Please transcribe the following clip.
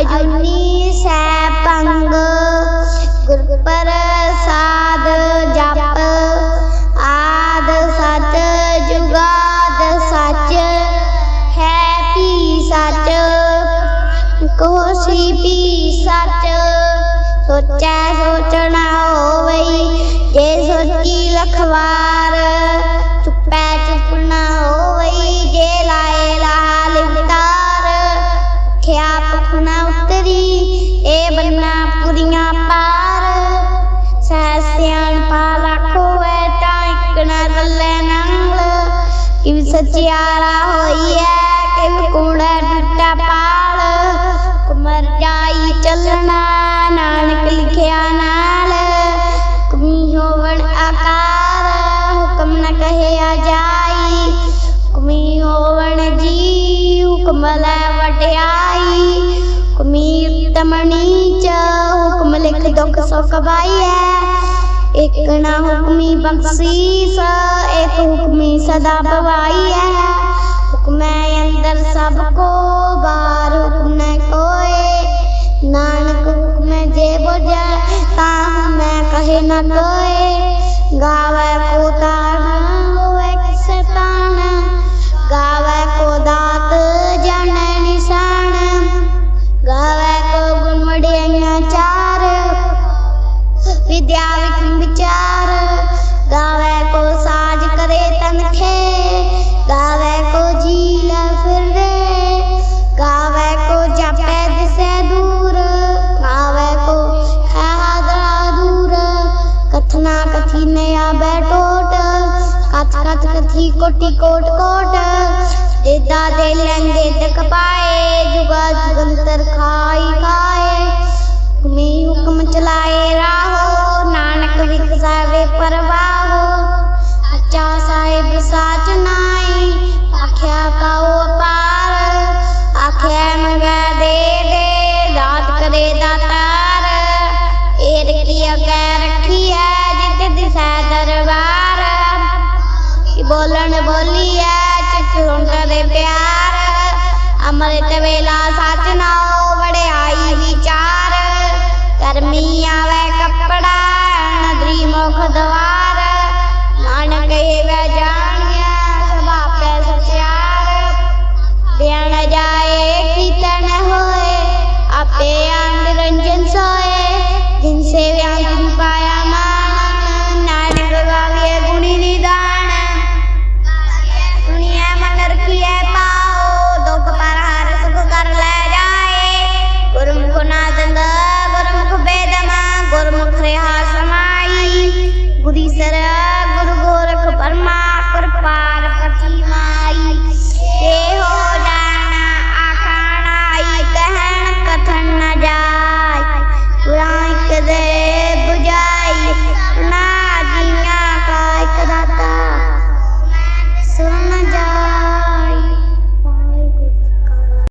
ਅਜੁਨੀ ਸੈ ਪੰਗ, ਗੁਰ ਪ੍ਰਸਾਦ ਜਪ, ਆਦ ਸਤ ਜੁਗਾਦ ਸੱਚ, ਹੈ ਪੀ ਸੱਚ, ਕੋ ਸੀ ਪੀ ਸੱਚ, ਸੋਚੈ ਨਾ ਉਤਰੀ ਇਹ ਬਲਨਾ ਪੁਰੀਆਂ ਪਾ मणि च हुक्म लिख दुख सुख भाई है। एक ना हुक्मी बख्शीस, एक हुक्मी सदा बवाई है। हुक्म अंदर सबको बार हुक्म कोए। नानक हुक्म जे बोझ ता मैं कहे न कोए। गावे कोता कथना कथी नया बैटोट। कच कच कथी कोटी कोट कोट। ਬੋਲਣ ਬੋਲੀਐ ਚਿਤ ਹੁੰਦੇ ਪਿਆਰ। ਅਮਰਤ ਵੇਲਾ ਸਾਥ